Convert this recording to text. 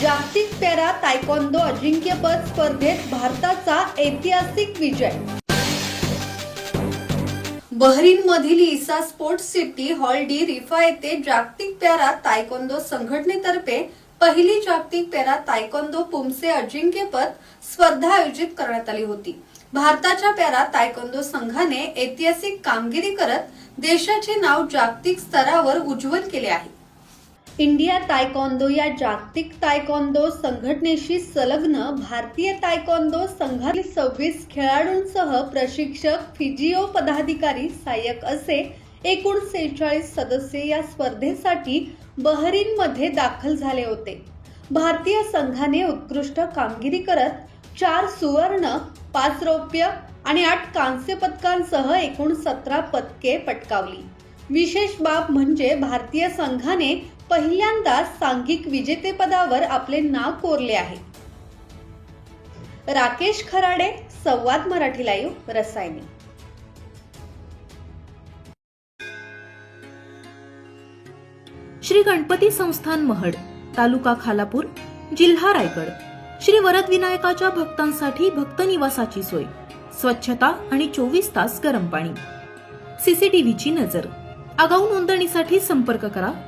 जागतिक पॅरा तायकोंदो अजिंक्यपद स्पर्धेत भारताचा ऐतिहासिक विजय. बहरीनमधील Isa sports city hall D Riffa येथे जागतिक पॅरा तायकोंदो संघटनेतर्फे पहिली जागतिक पॅरा तायकोंदो पुमसे अजिंक्यपद स्पर्धा आयोजित करण्यात आली होती. भारताच्या पॅरा तायकोंदो संघाने ऐतिहासिक कामगिरी करत देशाचे नाव जागतिक स्तरावर उज्ज्वल केले आहे. इंडिया तायकॉन्दो या जागतिक तायकॉन्दो संघटनेशी संलग्न भारतीय तायकॉन्दो संघातील सव्वीस खेळाडूंसह प्रशिक्षक फिजिओ पदाधिकारी सहाय्यक असे एकूण सेहेचाळीस सदस्य या स्पर्धेसाठी बहरीनमध्ये दाखल झाले होते. भारतीय संघाने उत्कृष्ट कामगिरी करत चार सुवर्ण पाच रौप्य आणि आठ कांस्य पदकांसह एकूण सतरा पदके पटकावली. विशेष बाब म्हणजे भारतीय संघाने पहिल्यांदा सांघिक विजेतेपदावर आपले नाव कोरले आहे. राकेश खराडे संवाद मराठी लाईव्ह रसायनी. श्री गणपती संस्थान महड तालुका खालापूर जिल्हा रायगड. श्री वरद विनायकाच्या भक्तांसाठी भक्त निवासाची सोय. स्वच्छता आणि चोवीस तास गरम पाणी. सीसीटीव्हीची नजर. आगाऊ नोंदणीसाठी संपर्क करा.